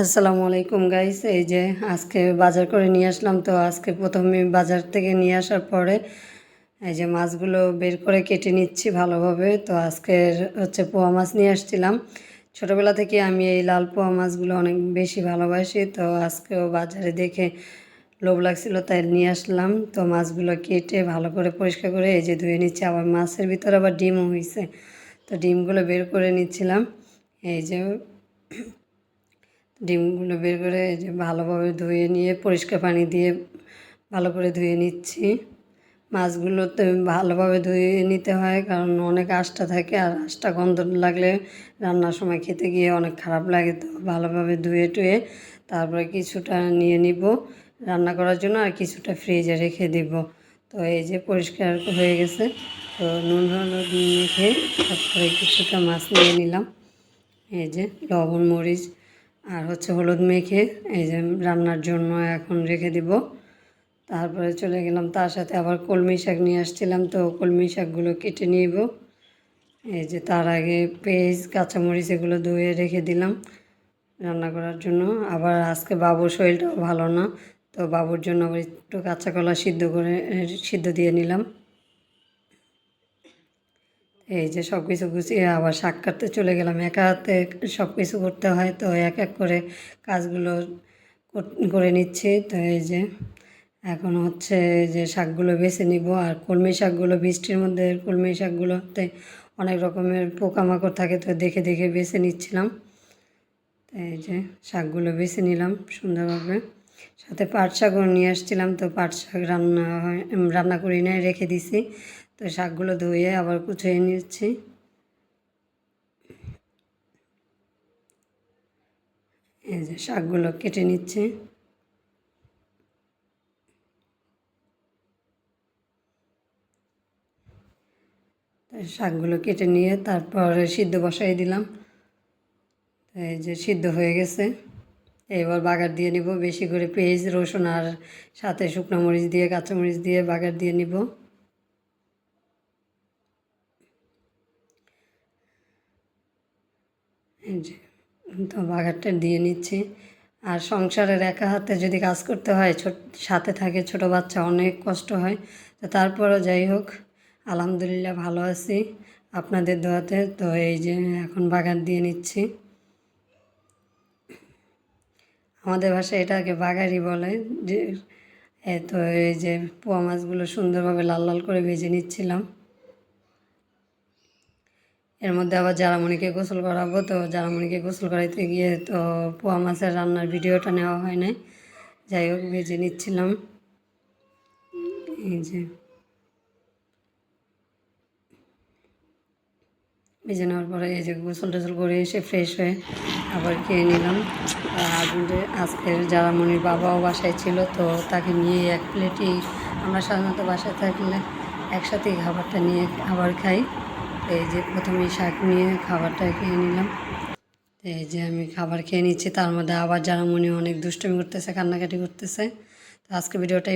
আসসালামু আলাইকুম গাইস এই যে আজকে বাজার করে নিয়ে আসলাম, তো আজকে প্রথমে বাজার থেকে নিয়ে আসার পরে এই যে মাছগুলো বের করে কেটে নিচ্ছি ভালোভাবে। তো আজকের হচ্ছে পোয়া মাছ নিয়ে আসছিলাম। ছোটোবেলা থেকে আমি এই লাল পোয়া মাছগুলো অনেক বেশি ভালোবাসি, তো আজকেও বাজারে দেখে লোভ লাগছিল, তাই নিয়ে আসলাম। তো মাছগুলো কেটে ভালো করে পরিষ্কার করে এই যে ধুয়ে নিচ্ছি। আবার মাছের ভিতরে আবার ডিমও হয়েছে তো ডিমগুলো বের করে নিচ্ছিলাম। এই যে ডিমগুলো বের করে যে ভালোভাবে ধুয়ে নিয়ে পরিষ্কার পানি দিয়ে ভালো করে ধুয়ে নিচ্ছি। মাছগুলো তো ভালোভাবে ধুয়ে নিতে হয় কারণ অনেক আঁশটা থাকে আর আঁশটা গন্ধ লাগলে রান্নার সময় খেতে গিয়ে অনেক খারাপ লাগে তো ভালোভাবে ধুয়ে টুয়ে তারপরে কিছুটা নিয়ে নিব রান্না করার জন্য আর কিছুটা ফ্রিজে রেখে দিব। তো এই যে পরিষ্কার হয়ে গেছে তো নুন, হলুদ মেখে তারপরে কিছুটা মাছ নিয়ে নিলাম। এই যে লবণ, মরিচ আর হচ্ছে হলুদ মেখে এই যে রান্নার জন্য এখন রেখে দিব। তারপরে চলে গেলাম তার সাথে আবার কলমি শাক নিয়ে আসছিলাম, তো কলমি শাকগুলো কেটে নিব। এই যে তার আগে পেঁয়াজ, কাঁচামরিচ এগুলো ধুয়ে রেখে দিলাম রান্না করার জন্য। আবার আজকে বাবুর শরীরটাও ভালো না, তো বাবুর জন্য আবার একটু কাঁচা কলা সিদ্ধ করে, সিদ্ধ দিয়ে নিলাম। এই যে সব কিছু গুছিয়ে আবার শাক কাটতে চলে গেলাম। একা হাতে সব কিছু করতে হয়, তো এক এক করে কাজগুলো করে নিচ্ছি। তো এই যে এখন হচ্ছে যে শাকগুলো বেছে নিব, আর কলমি শাকগুলো, বৃষ্টির মধ্যে কলমি শাকগুলোতে অনেক রকমের পোকামাকড় থাকে, তো দেখে দেখে বেছে নিচ্ছিলাম। তো এই যে শাকগুলো বেছে নিলাম সুন্দরভাবে। সাথে পাট শাকও নিয়ে আসছিলাম, তো পাট শাক রান্না রান্না করি না রেখে দিছি। তো শাকগুলো ধুয়ে আবার কুচিয়ে নিচ্ছি। এই যে শাকগুলো কেটে নিচ্ছি। শাকগুলো কেটে নিয়ে তারপরে সিদ্ধ বসাই দিলাম। এই যে সিদ্ধ হয়ে গেছে। এবার বাগার দিয়ে নিব, বেশি করে পেঁয়াজ, রসুন আর সাথে শুকনো মরিচ দিয়ে, কাঁচামরিচ দিয়ে বাগার দিয়ে নিব এই যে তো বাগারটা দিয়ে নিচ্ছি। আর সংসারের একা হাতে যদি কাজ করতে হয়, ছোট, সাথে থাকে ছোট বাচ্চা অনেক কষ্ট হয়। তো তারপরও যাই হোক, আলহামদুলিল্লাহ ভালো আছি। আপনাদের দোয়াতে তো এই যে এখন বাগান দিয়ে নিচ্ছি। আমাদের ভাষায় এটাকে বাগারি বলে, যে তো এই যে পোয়া মাছগুলো সুন্দরভাবে লাল লাল করে ভেজে নিচ্ছিলাম। এর মধ্যে আবার জারামণিকে গোসল করাবো। তো জারামণিকে গোসল করাইতে গিয়ে তো পোয়া মাছের রান্নার ভিডিওটা নেওয়া হয় নাই। যাই হোক, ভেজে নিচ্ছিলাম। এই যে। ভেজে নেওয়ার পরে এই যে গোসল টোসল করে এসে ফ্রেশ হয়ে আবার খেয়ে নিলাম। আজকের জারামণির বাবাও বাসায় ছিল, তো তাকে নিয়ে এক প্লেটই আমরা সাধারণত বাসায় থাকলে একসাথেই খাবারটা নিয়ে খাবার খাই। এই যে প্রথমে শাক নিয়ে খাবারটা খেয়ে নিলাম। এই যে আমি খাবার খেয়ে নিচ্ছি, তার মধ্যে আবার যারা মনে অনেক দুষ্টমি করতেছে, কান্নাকাটি করতেছে। তো আজকে ভিডিওটাই